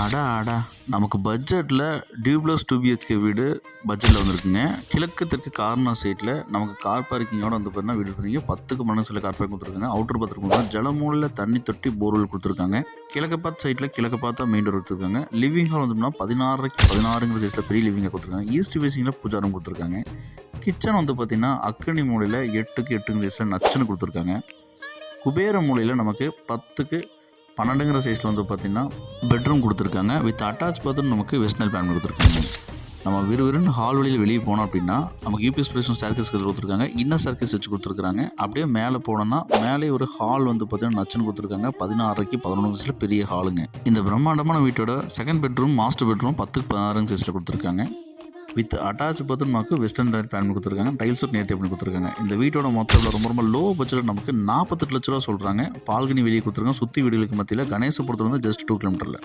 அடா அடா. நமக்கு பட்ஜெட்டில் டியூப்ளஸ் டூ பிஹெச்கே வீடு பட்ஜெட்டில் வந்திருக்குங்க. கிழக்கு தெற்கு கார்னர் சைட்டில் நமக்கு கார் பார்க்கிங்கோட வந்து பார்த்தீங்கன்னா வீடு பண்ணீங்க பத்துக்கு மனசில் சில கார் பார்க்கிங் கொடுத்துருக்காங்க. அவுட்டர் பத்திரம் கொடுத்துருக்காங்க. ஜலமூலில் தண்ணி தொட்டி போர்வெல் கொடுத்துருக்காங்க. கிழக்கு பார்த்து சைட்டில் கிழக்கு பார்த்தா மெயின் டோர் கொடுத்துருக்காங்க. லிவிங் ஹால் வந்தோம்னா பதினாறுக்கு பதினாறுங்கிற சைஸில் பெரிய லிவிங்காக கொடுத்துருக்காங்க. ஈஸ்ட் ஃபேஸிங்கில் பூஜாரம் கொடுத்துருக்காங்க. கிச்சன் வந்து பார்த்திங்கன்னா அக்கனி மூலையில் எட்டுக்கு எட்டுங்கிற சைஸில் நச்சுன்னு கொடுத்துருக்காங்க. குபேர மூலையில் நமக்கு பத்துக்கு பன்னெண்டுங்கிற சைஸில் வந்து பார்த்திங்கன்னா பெட்ரூம் கொடுத்துருக்காங்க. வித் அட்டாச் பாத்ரூம் நமக்கு வெஸ்டர்னல் பிளான் கொடுத்துருக்காங்க. நம்ம விறுவிறுன்னு ஹால் வழியில் வெளியே போனோம் அப்படின்னா நமக்கு யூபிஎஸ் பிரேஷன் ஸ்டார்கேஸ் கொடுத்துருக்காங்க. இன்னர் ஸ்டார்கேஸ் வச்சு கொடுத்துருக்காங்க. அப்படியே மேலே போனோம்னா மேலே ஒரு ஹால் வந்து பார்த்தீங்கன்னா நச்சுன்னு கொடுத்துருக்காங்க. பதினாறுக்கு பதினொன்று சைஸில் பெரிய ஹாலுங்க இந்த பிரம்மாண்டமான வீட்டோட செகண்ட் பெட்ரூம் மாஸ்டர் பெட்ரூம் பத்துக்கு பதினாறுங்க சைஸில் கொடுத்துருக்காங்க. வித் அட்டாச் பார்த்து நமக்கு வெஸ்டர்ன் டைல் பிளான் கொடுத்துருக்காங்க. டைல்ஸ் ஒர்க் நேர்த்தி பண்ணி கொடுத்துருக்காங்க. இந்த வீட்டோட மொத்தம் ரொம்ப ரொம்ப லோ பட்ஜெட் நமக்கு நாற்பத்தெட்டு லட்ச ரூபா சொல்கிறாங்க பால்கனி வெளியே கொடுத்துருக்காங்க. சுற்றி வீடுகளுக்கு மத்தியில் கணேசபுரத்தில் வந்து ஜஸ்ட் டூ கிலோமீட்டரில்